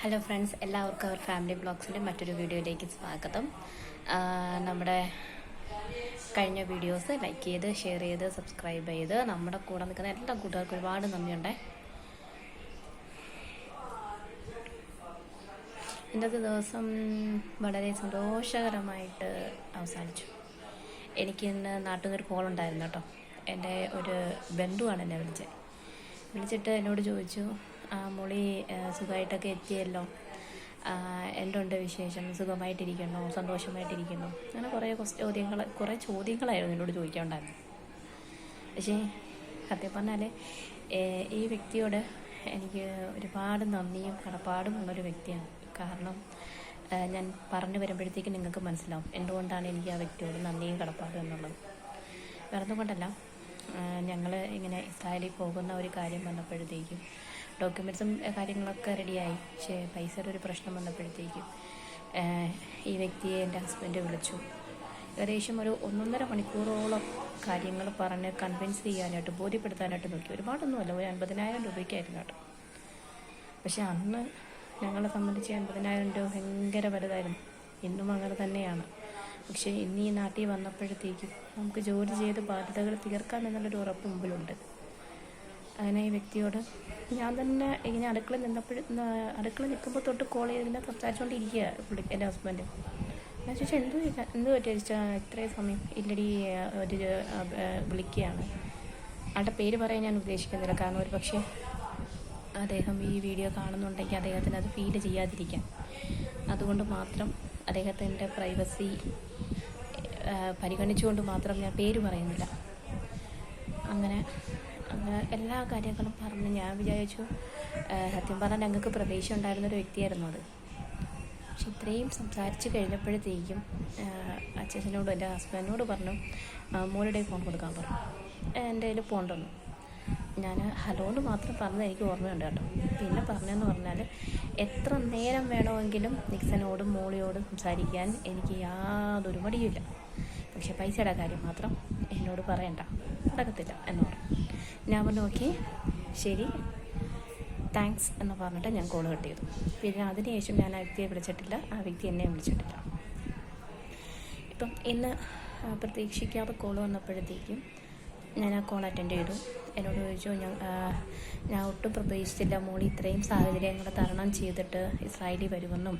Hello friends എല്ലാവർക്കും അവർ family ബ്ലോഗ്സിന്റെ മറ്റൊരു വീഡിയോയിലേക്ക് സ്വാഗതം. നമ്മുടെ കഴിഞ്ഞ വീഡിയോസ് ലൈക്ക് ചെയ്ത് ഷെയർ ചെയ്ത് സബ്സ്ക്രൈബ് ചെയ്ത് നമ്മുടെ കൂടെ നിൽക്കുന്ന എല്ലാ കൂട്ടുകാർക്കും ഒരുപാട് നന്ദിയുണ്ട്. ഇന്നത്തെ ദിവസം വളരെ സന്തോഷകരമായിട്ട് അവസാനിച്ചു. എനിക്ക് ഇന്ന് നാട്ടിൽ നിന്നൊരു കോൾ ഉണ്ടായിരുന്നു കേട്ടോ. എന്റെ ഒരു ബന്ധുവാണ് എന്നെ വിളിച്ചത് വിളിച്ചിട്ട് എന്നോട് ചോദിച്ചു മോളി സുഖമായിട്ടൊക്കെ എത്തിയല്ലോ. എന്തുണ്ട് വിശേഷം? സുഖമായിട്ടിരിക്കണോ സന്തോഷമായിട്ടിരിക്കണോ അങ്ങനെ കുറേ ചോദ്യങ്ങൾ കുറേ ചോദ്യങ്ങളായിരുന്നു എന്നോട് ചോദിക്കാനുണ്ടായിരുന്നു. പക്ഷേ സത്യം പറഞ്ഞാൽ ഈ വ്യക്തിയോട് എനിക്ക് ഒരുപാട് നന്ദിയും കടപ്പാടും ഉള്ളൊരു വ്യക്തിയാണ്. കാരണം ഞാൻ പറഞ്ഞു വരുമ്പോഴത്തേക്കും നിങ്ങൾക്ക് മനസ്സിലാവും എന്തുകൊണ്ടാണ് എനിക്ക് ആ വ്യക്തിയോട് നന്ദിയും കടപ്പാടും എന്നുള്ളത്. വേറെ കൊണ്ടല്ല. ഞങ്ങൾ ഇങ്ങനെ ഇസ്രായേലിൽ പോകുന്ന ഒരു കാര്യം വന്നപ്പോഴത്തേക്കും ഡോക്യുമെന്റ്സും കാര്യങ്ങളൊക്കെ റെഡിയായി പക്ഷേ പൈസയുടെ ഒരു പ്രശ്നം വന്നപ്പോഴത്തേക്കും ഈ വ്യക്തിയെ എന്റെ ഹസ്ബൻഡ് വിളിച്ചു. ഏകദേശം ഒരു ഒന്നൊന്നര മണിക്കൂറോളം കാര്യങ്ങൾ പറഞ്ഞ് കൺവിൻസ് ചെയ്യാനായിട്ട് ബോധ്യപ്പെടുത്താനായിട്ട് നോക്കി. ഒരുപാടൊന്നുമല്ല ഒരു അൻപതിനായിരം രൂപയ്ക്കായിരുന്നു കേട്ടോ. പക്ഷെ അന്ന് ഞങ്ങളെ സംബന്ധിച്ച് അൻപതിനായിരം രൂപ ഭയങ്കര വലുതായിരുന്നു. ഇന്നും അങ്ങനെ തന്നെയാണ്. പക്ഷേ ഇന്ന് ഈ നാട്ടിൽ വന്നപ്പോഴത്തേക്കും നമുക്ക് ജോലി ചെയ്ത് ബാധ്യതകൾ തീർക്കാം എന്നുള്ളൊരു ഉറപ്പ് മുമ്പിലുണ്ട്. അങ്ങനെ ഈ വ്യക്തിയോട് ഞാൻ തന്നെ ഇങ്ങനെ അടുക്കള നിന്നപ്പോഴും അടുക്കള നിൽക്കുമ്പോൾ തൊട്ട് കോൾ ചെയ്ത് ഇങ്ങനെ സംസാരിച്ചുകൊണ്ടിരിക്കുക പുള്ളി എന്റെ ഹസ്ബൻഡ് ഞാൻ ചോദിച്ചാൽ എന്ത് എന്ത് പറ്റിയ ഇത്രയും സമയം ഇല്ലടി ഒരു വിളിക്കുകയാണ്. ആളുടെ പേര് പറയാൻ ഞാൻ ഉദ്ദേശിക്കുന്നില്ല. കാരണം ഒരു പക്ഷേ അദ്ദേഹം ഈ വീഡിയോ കാണുന്നുണ്ടെങ്കിൽ അദ്ദേഹത്തിന് അത് ഫീൽ ചെയ്യാതിരിക്കാം. അതുകൊണ്ട് മാത്രം അദ്ദേഹത്തിന്റെ പ്രൈവസി പരിഗണിച്ചുകൊണ്ട് മാത്രം ഞാൻ പേര് പറയുന്നില്ല. അങ്ങനെ എല്ലാ കാര്യങ്ങളും പറഞ്ഞ് ഞാൻ വിചാരിച്ചു സത്യം പറഞ്ഞാൽ ഞങ്ങൾക്ക് പ്രതീക്ഷ ഉണ്ടായിരുന്ന ഒരു വ്യക്തിയായിരുന്നു അത്. പക്ഷെ ഇത്രയും സംസാരിച്ച് കഴിഞ്ഞപ്പോഴത്തേക്കും അച്ഛനോട് എന്റെ ഹസ്ബൻഡിനോട് പറഞ്ഞു മോളുടെ ഫോൺ കൊടുക്കാൻ പറഞ്ഞു. എന്റെ കയ്യിൽ ഫോൺ തന്നു. ഞാൻ ഹലോ എന്ന് മാത്രം പറഞ്ഞത് എനിക്ക് ഓർമ്മയുണ്ട് കേട്ടോ. പിന്നെ പറഞ്ഞതെന്ന് പറഞ്ഞാൽ എത്ര നേരം വേണമെങ്കിലും നിക്സനോടും മോളിയോടും സംസാരിക്കാൻ എനിക്ക് യാതൊരു മടിയുമില്ല. പക്ഷെ പൈസയുടെ കാര്യം മാത്രം എന്നോട് പറയണ്ട. നടക്കത്തില്ല എന്ന് പറഞ്ഞു. ഞാൻ പറഞ്ഞു ഓക്കെ ശരി. താങ്ക്സ് എന്ന് പറഞ്ഞിട്ട് ഞാൻ കോൾ കട്ട് ചെയ്തു. പിന്നെ അതിനുശേഷം ഞാൻ ആ വ്യക്തിയെ വിളിച്ചിട്ടില്ല. ആ വ്യക്തി എന്നെ വിളിച്ചിട്ടില്ല. ഇപ്പം ഇന്ന് പ്രതീക്ഷിക്കാതെ കോൾ വന്നപ്പോഴത്തേക്കും ഞാൻ ആ കോൾ അറ്റൻഡ് ചെയ്തു. എന്നോട് ചോദിച്ചു ഞാൻ ഞാൻ ഒട്ടും പ്രതീക്ഷിച്ചില്ല. മോളി ഇത്രയും സാഹചര്യങ്ങൾ തരണം ചെയ്തിട്ട് ഇസ്രായേലി വരുമെന്നും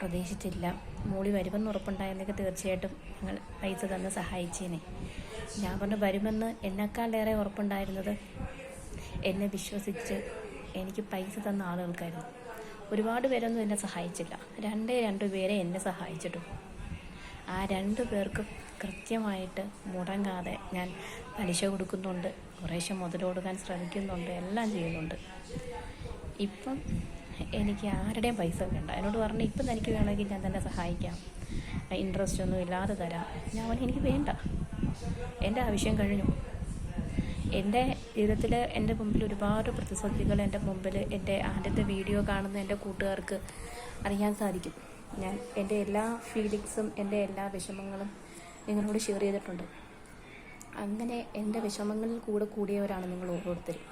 പ്രതീക്ഷിച്ചില്ല. മോളി വരുമെന്ന് ഉറപ്പുണ്ടായിരുന്നെങ്കിൽ തീർച്ചയായിട്ടും ഞങ്ങൾ പൈസ തന്ന് സഹായിച്ചേനെ. ഞാൻ പറഞ്ഞു വരുമെന്ന് എന്നെക്കാളേറെ ഉറപ്പുണ്ടായിരുന്നത് എന്നെ വിശ്വസിച്ച് എനിക്ക് പൈസ തന്ന ആളുകൾക്കായിരുന്നു. ഒരുപാട് പേരൊന്നും എന്നെ സഹായിച്ചില്ല. രണ്ടേ രണ്ടു പേരെ എന്നെ സഹായിച്ചിട്ടു. ആ രണ്ട് പേർക്കും കൃത്യമായിട്ട് മുടങ്ങാതെ ഞാൻ പലിശ കൊടുക്കുന്നുണ്ട് കുറേശ്ശെ മുതൽ കൊടുക്കാൻ ശ്രമിക്കുന്നുണ്ട് എല്ലാം ചെയ്യുന്നുണ്ട്. ഇപ്പം എനിക്ക് ആരുടെയും പൈസ വേണ്ട. എന്നോട് പറഞ്ഞു ഇപ്പം തനിക്ക് വേണമെങ്കിൽ ഞാൻ തന്നെ സഹായിക്കാം. ഇൻട്രസ്റ്റ് ഒന്നും ഇല്ലാതെ തരാം. ഞാൻ എനിക്ക് വേണ്ട. എന്റെ ആവശ്യം കഴിഞ്ഞു. എന്റെ ജീവിതത്തിൽ എന്റെ മുമ്പിൽ ഒരുപാട് പ്രതിസന്ധികൾ എന്റെ മുമ്പിൽ എന്റെ ആദ്യത്തെ വീഡിയോ കാണുന്ന എന്റെ കൂട്ടുകാർക്ക് അറിയാൻ സാധിക്കും. ഞാൻ എന്റെ എല്ലാ ഫീലിങ്സും എന്റെ എല്ലാ വിഷമങ്ങളും നിങ്ങളോട് ഷെയർ ചെയ്തിട്ടുണ്ട്. അങ്ങനെ എന്റെ വിഷമങ്ങളിൽ കൂടെ കൂടിയവരാണ് നിങ്ങൾ ഓരോരുത്തരും.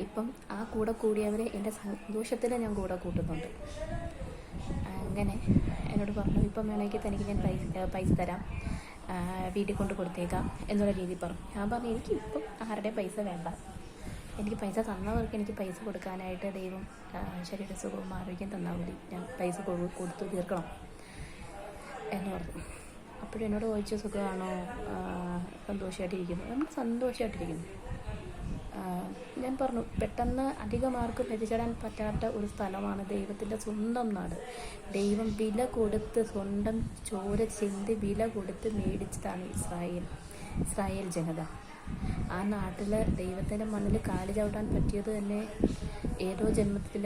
ഇപ്പം ആ കൂടെ കൂടിയവരെ എന്റെ സന്തോഷത്തിൽ ഞാൻ കൂടെ കൂട്ടുന്നുണ്ട്. അങ്ങനെ എന്നോട് പറഞ്ഞു ഇപ്പം വേണമെങ്കിൽ തനിക്ക് ഞാൻ പൈസ പൈസ തരാം. വീട്ടിൽ കൊണ്ട് കൊടുത്തേക്കാം എന്നുള്ള രീതി പറഞ്ഞു. ഞാൻ പറഞ്ഞു എനിക്ക് ഇപ്പം ആരുടെ പൈസ വേണ്ട? എനിക്ക് പൈസ തന്നവർക്ക് എനിക്ക് പൈസ കൊടുക്കാനായിട്ട് ദൈവം ശരീര സുഖവും ആരോഗ്യം തന്നാൽ മതി. ഞാൻ പൈസ കൊടു- കൊടുത്തു തീർക്കണം. എന്ന് പറഞ്ഞു. അപ്പോഴും എന്നോട് ചോദിച്ച സുഖമാണോ? സന്തോഷമായിട്ടിരിക്കുന്നു നമ്മൾ സന്തോഷമായിട്ടിരിക്കുന്നു ഞാൻ പറഞ്ഞു പെട്ടെന്ന് അധികം എത്തിച്ചേരാൻ പറ്റാത്ത ഒരു സ്ഥലമാണ് ദൈവത്തിന്റെ സ്വന്തം നാട്. ദൈവം വില കൊടുത്ത് സ്വന്തം ചോര ചിന്തി വില കൊടുത്ത് മേടിച്ചതാണ് ഇസ്രായേൽ ഇസ്രായേൽ ജനത. ആ നാട്ടിൽ ദൈവത്തിന്റെ മണ്ണിൽ കാൽ ചവിട്ടാൻ പറ്റിയത് തന്നെ ഏതോ ജന്മത്തിൽ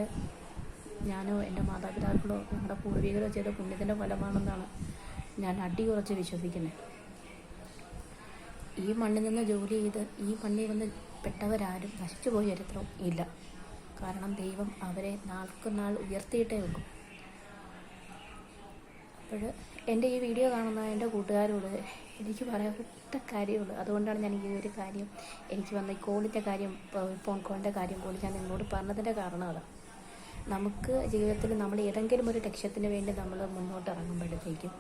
ഞാനോ എന്റെ മാതാപിതാക്കളോ നമ്മുടെ പൂർവികരോ ചെയ്ത പുണ്യത്തിന്റെ ഫലമാണെന്നാണ് ഞാൻ അടിയുറച്ച് വിശ്വസിക്കുന്നത്. ഈ മണ്ണിൽ നിന്ന് ജോലി ചെയ്ത് ഈ മണ്ണിൽ വന്ന് പെട്ടവരാരും നശിച്ചുപോയ ചരിത്രവും ചരിത്രം ഇല്ല. കാരണം ദൈവം അവരെ നാൾക്ക് നാൾ ഉയർത്തിയിട്ടേ വെക്കും. അപ്പോൾ എന്റെ ഈ വീഡിയോ കാണുന്ന എന്റെ കൂട്ടുകാരോട് എനിക്ക് പറയാൻ ഒറ്റ കാര്യമുള്ളൂ. അതുകൊണ്ടാണ് ഞാൻ ഈ ഒരു കാര്യം എനിക്ക് വന്ന ഈ കോളിന്റെ കാര്യം ഫോൺ കോളിന്റെ കാര്യം പോലും ഞാൻ നിങ്ങളോട് പറഞ്ഞതിന്റെ കാരണം അതാണ് നമുക്ക് ജീവിതത്തിൽ നമ്മൾ ഏതെങ്കിലും ഒരു ലക്ഷ്യത്തിന് വേണ്ടി നമ്മൾ മുന്നോട്ട് ഇറങ്ങുമ്പോഴത്തേക്കും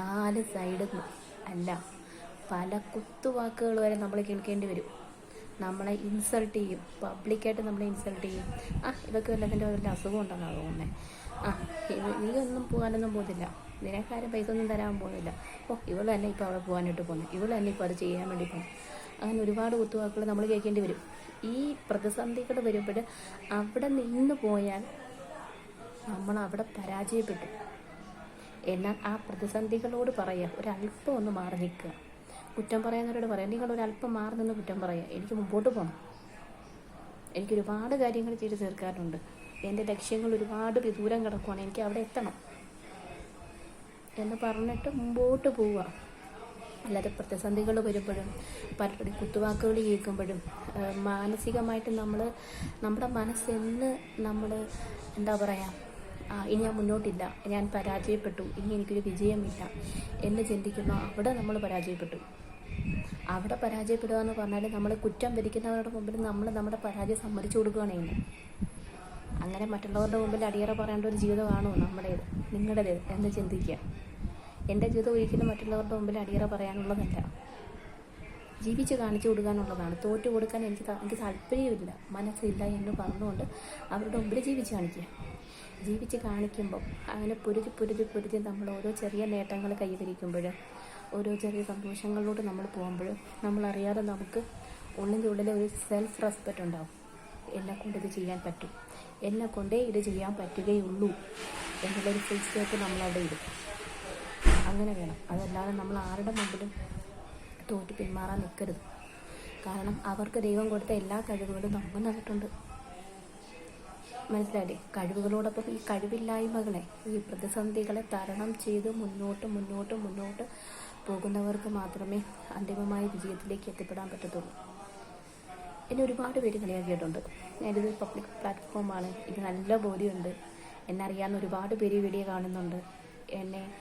നാല് സൈഡ് അല്ല പല കുത്തുവാക്കുകൾ വരെ നമ്മൾ കേൾക്കേണ്ടി വരും. നമ്മളെ ഇൻസൾട്ട് ചെയ്യും. പബ്ലിക്കായിട്ട് നമ്മളെ ഇൻസൾട്ട് ചെയ്യും. ആ ഇതൊക്കെ വല്ലതിന്റെ വല്ല അസുഖം ഉണ്ടെന്നാണ് തോന്നുന്നത് ആ ഇത് നീ ഒന്നും പോകാനൊന്നും പോകുന്നില്ല. നിനക്കാരും പൈസ ഒന്നും തരാൻ പോകുന്നില്ല. ഓ ഇവൾ തന്നെ ഇപ്പോൾ അവിടെ പോകാനായിട്ട് പോകുന്നു. ഇവൾ തന്നെ ഇപ്പോൾ അത് ചെയ്യാൻ വേണ്ടി പോകുന്നു. അങ്ങനെ ഒരുപാട് കുത്തുവാക്കുകൾ നമ്മൾ കേൾക്കേണ്ടി വരും. ഈ പ്രതിസന്ധികൾ വരുമ്പോൾ അവിടെ നിന്ന് പോയാൽ നമ്മൾ അവിടെ പരാജയപ്പെട്ടു. എന്നാൽ ആ പ്രതിസന്ധികളോട് പറയുക ഒരല്പം ഒന്ന് മാറി നിൽക്കുക. കുറ്റം പറയുന്നവരോട് പറയാം. നിങ്ങൾ ഒരല്പം മാറി നിന്ന് കുറ്റം പറയാം എനിക്ക് മുമ്പോട്ട് പോകണം എനിക്ക് ഒരുപാട് കാര്യങ്ങൾ ചെയ്ത് തീർക്കാറുണ്ട്. എന്റെ ലക്ഷ്യങ്ങൾ ഒരുപാട് വിദൂരം കിടക്കുവാണ്. എനിക്ക് അവിടെ എത്തണം എന്ന് പറഞ്ഞിട്ട് മുമ്പോട്ട് പോവുക. അല്ലാതെ പ്രതിസന്ധികൾ വരുമ്പോഴും പലരുടെ കുത്തുവാക്കുകൾ കേൾക്കുമ്പോഴും മാനസികമായിട്ട് നമ്മൾ നമ്മുടെ മനസ്സെന്ന് നമ്മൾ എന്താ പറയുക ആ, ഇനി ഞാൻ മുന്നോട്ടില്ല. ഞാൻ പരാജയപ്പെട്ടു. ഇനി എനിക്കൊരു വിജയമില്ല. എന്ന് ചിന്തിക്കുമ്പോൾ അവിടെ നമ്മൾ പരാജയപ്പെട്ടു. അവിടെ പരാജയപ്പെടുക എന്ന് പറഞ്ഞാൽ നമ്മൾ കുറ്റം ഭരിക്കുന്നവരുടെ മുമ്പിൽ നമ്മൾ നമ്മുടെ പരാജയം സമ്മതിച്ചു കൊടുക്കുകയാണ് അങ്ങനെ മറ്റുള്ളവരുടെ മുമ്പിൽ അടിയറ പറയേണ്ട ഒരു ജീവിതമാണോ നമ്മുടേത്? നിങ്ങളുടേത്? എന്ന് ചിന്തിക്കുക. എന്റെ ജീവിതം ഒരിക്കലും മറ്റുള്ളവരുടെ മുമ്പിൽ അടിയറ പറയാനുള്ളതല്ല. ജീവിച്ച് കാണിച്ചു കൊടുക്കാനുള്ളതാണ്. തോറ്റു കൊടുക്കാൻ എനിക്ക് എനിക്ക് താല്പര്യമില്ല. മനസ്സില്ല എന്ന് പറഞ്ഞുകൊണ്ട് അവരുടെ മുമ്പിൽ ജീവിച്ച് കാണിക്കുക. ജീവിച്ച് കാണിക്കുമ്പോൾ അങ്ങനെ പൊരുതി പൊരുതി പൊരുതി നമ്മൾ ഓരോ ചെറിയ നേട്ടങ്ങൾ കൈവരിക്കുമ്പോൾ ഓരോ ചെറിയ സന്തോഷങ്ങളിലൂടെ നമ്മൾ പോകുമ്പോൾ നമ്മളറിയാതെ നമുക്ക് ഉള്ളിന്റെ ഉള്ളിൽ ഒരു സെൽഫ് റെസ്പെക്റ്റ് ഉണ്ടാവും. എന്നെ കൊണ്ട് ഇത് ചെയ്യാൻ പറ്റും. എന്നെ കൊണ്ടേ ഇത് ചെയ്യാൻ പറ്റുകയുള്ളൂ എന്നുള്ളൊരു ഫുൾ നമ്മളവിടെ ഇടും. അങ്ങനെ വേണം. അതല്ലാതെ നമ്മൾ ആരുടെ മുമ്പിലും തോറ്റ് പിന്മാറാൻ നിൽക്കരുത്. കാരണം അവർക്ക് ദൈവം കൊടുത്ത എല്ലാ കഴിവുകളും നമുക്ക് തന്നിട്ടുണ്ട് മനസ്സിലായില്ലേ? കഴിവുകളോടൊപ്പം ഈ കഴിവില്ലായ്മകളെ ഈ പ്രതിസന്ധികളെ തരണം ചെയ്ത് മുന്നോട്ട് മുന്നോട്ട് മുന്നോട്ട് പോകുന്നവർക്ക് മാത്രമേ അന്തിമമായ വിജയത്തിലേക്ക് എത്തിപ്പെടാൻ പറ്റത്തുള്ളൂ. എന്നെ ഒരുപാട് പേര് കളിയാക്കിയിട്ടുണ്ട്. ഞാനിത് പബ്ലിക് പ്ലാറ്റ്ഫോമാണ് ഇത് നല്ല ബോധ്യമുണ്ട്. എന്നെ അറിയാവുന്ന ഒരുപാട് പേര് വീഡിയോ കാണുന്നുണ്ട്. എന്നെ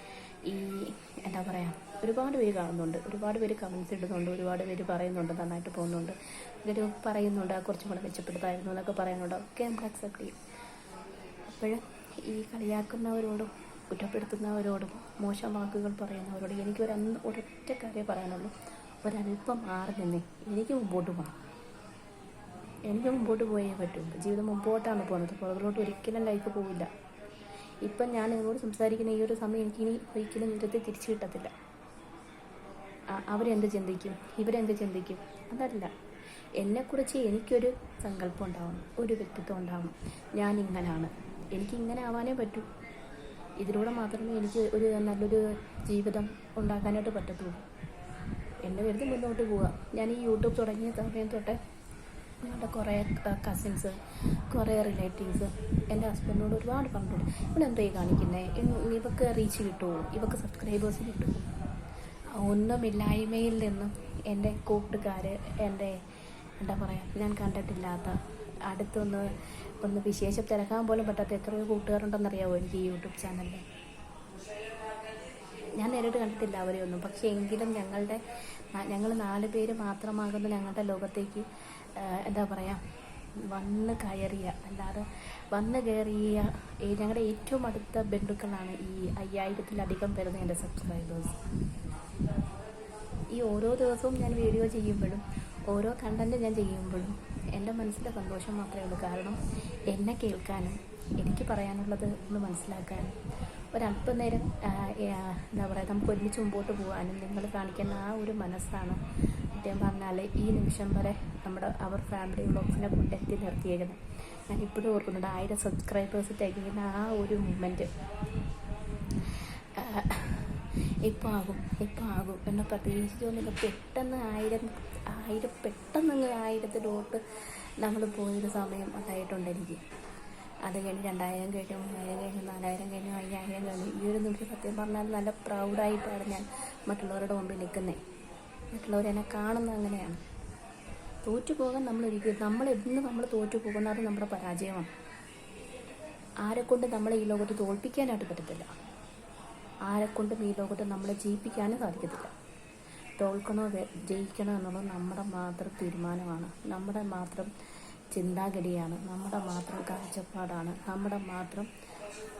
ഈ എന്താ പറയുക ഒരുപാട് പേര് കാണുന്നുണ്ട്. ഒരുപാട് പേര് കമൻസ് ഇടുന്നുണ്ട്. ഒരുപാട് പേര് പറയുന്നുണ്ട്. നന്നായിട്ട് പോകുന്നുണ്ട്. ഇവർ പറയുന്നുണ്ട്. "ആ, കുറച്ചും കൂടെ മെച്ചപ്പെടുത്തായിരുന്നു എന്നൊക്കെ പറയുന്നുണ്ട്. ഒക്കെ നമുക്ക് അക്സെപ്റ്റ് ചെയ്യും. അപ്പോൾ ഈ കളിയാക്കുന്നവരോടും കുറ്റപ്പെടുത്തുന്നവരോടും മോശം വാക്കുകൾ പറയുന്നവരോടും എനിക്ക് ഒരു അന്ന് ഒരൊറ്റ കാര്യം പറയാനുള്ളൂ. ഒരല്പം മാറി നിന്നേ. എനിക്ക് മുമ്പോട്ട് പോകണം എനിക്ക് മുമ്പോട്ട് പോയേ പറ്റൂ ജീവിതം മുമ്പോട്ടാണ് പോകുന്നത്. പുറകിലോട്ട് ഒരിക്കലും ലൈഫ് പോവില്ല. ഇപ്പം ഞാൻ നിങ്ങളോട് സംസാരിക്കുന്ന ഈ ഒരു സമയം എനിക്കിനി ഒരിക്കലും നിരത്തിൽ തിരിച്ചു കിട്ടത്തില്ല. അവരെന്ത് ചിന്തിക്കും? ഇവരെന്ത് ചിന്തിക്കും? അതല്ല. എന്നെക്കുറിച്ച് എനിക്കൊരു സങ്കല്പം ഉണ്ടാവണം. ഒരു വ്യക്തിത്വം ഉണ്ടാവണം. ഞാൻ ഇങ്ങനാണ് എനിക്ക് ഇങ്ങനെ ആവാനേ പറ്റൂ. ഇതിലൂടെ മാത്രമേ എനിക്ക് ഒരു നല്ലൊരു ജീവിതം ഉണ്ടാക്കാനായിട്ട് പറ്റത്തുള്ളൂ. എന്നെ കരുതി മുന്നോട്ട് പോവുക. ഞാൻ ഈ യൂട്യൂബ് തുടങ്ങിയ സമയം തൊട്ട് ഞങ്ങളുടെ കുറേ കസിൻസ് കുറേ റിലേറ്റീവ്സ് എന്റെ ഹസ്ബൻഡിനോട് ഒരുപാട് പറഞ്ഞിട്ടുണ്ട്. ഇവിടെ എന്തായി കാണിക്കുന്നത് ഇവക്ക് റീച്ച് കിട്ടുമോ ഇവക്ക് സബ്സ്ക്രൈബേഴ്സ് കിട്ടുമോ ഒന്നുമില്ലായ്മയിൽ നിന്നും എന്റെ കൂട്ടുകാർ എന്റെ എന്താ പറയുക ഞാൻ കണ്ടിട്ടില്ലാത്ത അടുത്തൊന്ന് ഒന്ന് വിശേഷം തിരക്കാൻ പോലും പറ്റാത്ത എത്രയോ കൂട്ടുകാരുണ്ടെന്നറിയാമോ എനിക്ക് ഈ യൂട്യൂബ് ചാനലിൽ ഞാൻ നേരിട്ട് കണ്ടിട്ടില്ല അവരെ ഒന്നും പക്ഷേ എങ്കിലും ഞങ്ങളുടെ ഞങ്ങൾ നാല് പേര് മാത്രമാകുന്ന ഞങ്ങളുടെ ലോകത്തേക്ക് എന്താ പറയുക വന്ന് കയറിയ അല്ലാതെ വന്ന് കയറിയ ഞങ്ങളുടെ ഏറ്റവും അടുത്ത ബന്ധുക്കളാണ് ഈ അയ്യായിരത്തിലധികം വരുന്ന എന്റെ സബ്സ്ക്രൈബേഴ്സ് ഈ ഓരോ ദിവസവും ഞാൻ വീഡിയോ ചെയ്യുമ്പോഴും ഓരോ കണ്ടന്റ് ഞാൻ ചെയ്യുമ്പോഴും എന്റെ മനസ്സിലെ സന്തോഷം മാത്രമേ ഉള്ളൂ. കാരണം എന്നെ കേൾക്കാനും എനിക്ക് പറയാനുള്ളത് ഒന്ന് മനസ്സിലാക്കാനും. ഒരല്പം നേരം ആ, ആ, എന്താ പറയുക നമുക്ക് ഒരുമിച്ച് മുമ്പോട്ട് പോകാനും നിങ്ങൾ കാണിക്കുന്ന ആ ഒരു മനസ്സാണ് സത്യം പറഞ്ഞാൽ ഈ നിമിഷം വരെ നമ്മുടെ അവർ ഫാമിലി വ്ളോഗ്സിനെ കൊണ്ട് എത്തി നിർത്തിയേക്കുന്നത്. ഞാൻ ഇപ്പോഴും ഓർക്കുന്നുണ്ട് ആയിരം സബ്സ്ക്രൈബേഴ്സ് തികയുന്ന ആ ഒരു മൂമെന്റ് ഇപ്പം ആകും ഇപ്പം ആകും എന്ന് പ്രതീക്ഷിച്ചൊന്നുമില്ല പെട്ടെന്ന് ആയിരം ആയിരം പെട്ടെന്ന് ആയിരത്തിലോട്ട് നമ്മൾ പോയൊരു സമയം ഉണ്ടായിട്ടുണ്ട് എനിക്ക്. അത് കഴിഞ്ഞ് രണ്ടായിരം കഴിഞ്ഞു മൂവായിരം കഴിഞ്ഞു നാലായിരം കഴിഞ്ഞു അയ്യായിരം കഴിഞ്ഞു ഈ ഒരു നിമിഷം സത്യം പറഞ്ഞാൽ നല്ല പ്രൗഡായിട്ടാണ് ഞാൻ മറ്റുള്ളവരുടെ മുമ്പിൽ നിൽക്കുന്നത് മറ്റുള്ളവരെന്നെ കാണുന്നത് അങ്ങനെയാണ്. തോറ്റു പോകാൻ നമ്മൾ ഒരിക്കലും നമ്മൾ എന്ന് നമ്മൾ തോറ്റു പോകുന്ന അത് നമ്മുടെ പരാജയമാണ്. ആരെക്കൊണ്ട് നമ്മളെ ഈ ലോകത്ത് തോൽപ്പിക്കാനായിട്ട് പറ്റത്തില്ല. ആരെക്കൊണ്ടും ഈ ലോകത്ത് നമ്മളെ ജയിപ്പിക്കാനും സാധിക്കത്തില്ല. തോൽക്കണോ ജയിക്കണോ എന്നുള്ളത് നമ്മുടെ മാത്രം തീരുമാനമാണ്. നമ്മുടെ മാത്രം ചിന്താഗതിയാണ്. നമ്മുടെ മാത്രം കാഴ്ചപ്പാടാണ്. നമ്മുടെ മാത്രം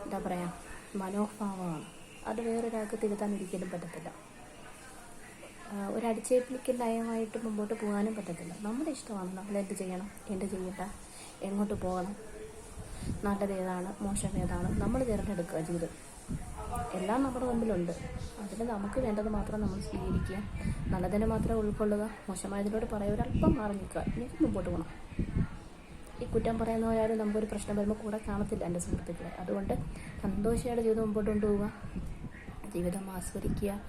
എന്താ പറയുക മനോഭാവമാണ്. അത് വേറൊരാൾക്ക് തിരുത്താൻ ഒരിക്കലും പറ്റത്തില്ല. ഒരടിച്ചേപ്പിലേക്ക് നയമായിട്ട് മുമ്പോട്ട് പോകാനും പറ്റത്തില്ല. നമ്മുടെ ഇഷ്ടമാണ് നമ്മൾ എന്ത് ചെയ്യണം എന്ത് ചെയ്യട്ട എങ്ങോട്ട് പോകണം നല്ലത് ഏതാണ് മോശം ഏതാണ് നമ്മൾ തിരഞ്ഞെടുക്കുക ജീവിതം. എല്ലാം നമ്മുടെ മുമ്പിലുണ്ട്. അതിൽ നമുക്ക് വേണ്ടത് മാത്രം നമ്മൾ സ്വീകരിക്കുക. നല്ലതിനെ മാത്രം ഉൾക്കൊള്ളുക. മോശമായതിനോട് പറയുക ഒരല്പം മാറി നിൽക്കുക എനിക്ക് മുമ്പോട്ട് പോകണം ഈ കുറ്റം പറയുന്നവരാരും നമുക്കൊരു പ്രശ്നം വരുമ്പോൾ കൂടെ കാണത്തില്ല എന്റെ സുഹൃത്തുക്കളെ. അതുകൊണ്ട് സന്തോഷമായിട്ട് ജീവിതം മുമ്പോട്ട് കൊണ്ടുപോവുക. ജീവിതം ആസ്വദിക്കുക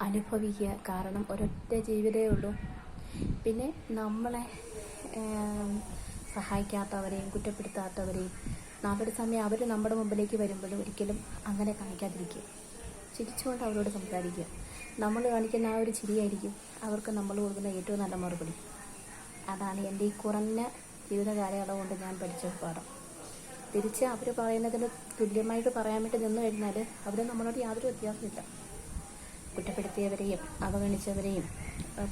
അനുഭവിക്കുക. കാരണം ഒരൊറ്റ ജീവിതമേ ഉള്ളൂ. പിന്നെ നമ്മളെ സഹായിക്കാത്തവരെയും കുറ്റപ്പെടുത്താത്തവരെയും നാളൊരു സമയം അവർ നമ്മുടെ മുമ്പിലേക്ക് വരുമ്പോഴും ഒരിക്കലും അങ്ങനെ കാണിക്കാതിരിക്കുക. ചിരിച്ചുകൊണ്ട് അവരോട് സംസാരിക്കുക. നമ്മൾ കാണിക്കുന്ന ആ ഒരു ചിരിയായിരിക്കും അവർക്ക് നമ്മൾ കൊടുക്കുന്ന ഏറ്റവും നല്ല മറുപടി. അതാണ് എന്റെ ഈ കുറഞ്ഞ ജീവിത കാലയളവ് കൊണ്ട് ഞാൻ പഠിച്ച പാഠം. തിരിച്ച് അവർ പറയുന്നതിന് തുല്യമായിട്ട് പറയാൻ വേണ്ടി നിന്ന് കഴിഞ്ഞാൽ അവർ നമ്മളോട് യാതൊരു വ്യത്യാസമില്ല കുറ്റപ്പെടുത്തിയവരെയും അവഗണിച്ചവരെയും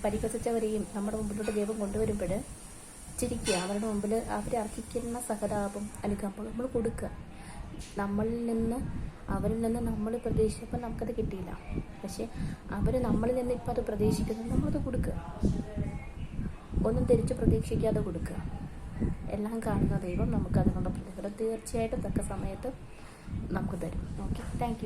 പരിഹസിച്ചവരെയും നമ്മുടെ മുമ്പിലോട്ട് ദൈവം കൊണ്ടുവരുമ്പോൾ ചിരിക്കുക അവരുടെ മുമ്പിൽ അവർ അർഹിക്കുന്ന സഹതാപം അനുകമ്പം നമ്മൾ കൊടുക്കുക. നമ്മളിൽ നിന്ന് അവരിൽ നിന്ന് നമ്മൾ പ്രതീക്ഷിച്ചപ്പോൾ നമുക്കത് കിട്ടിയില്ല. പക്ഷേ അവർ നമ്മളിൽ നിന്ന് ഇപ്പം അത് പ്രതീക്ഷിക്കുന്നത് നമ്മളത് കൊടുക്കുക. ഒന്നും തിരിച്ച് പ്രതീക്ഷിക്കാതെ കൊടുക്കുക. എല്ലാം കാണുന്ന ദൈവം നമുക്ക് അതിനുള്ള പ്രതിഫലം തീർച്ചയായിട്ടും തക്ക സമയത്ത് നമുക്ക് തരും. Okay thank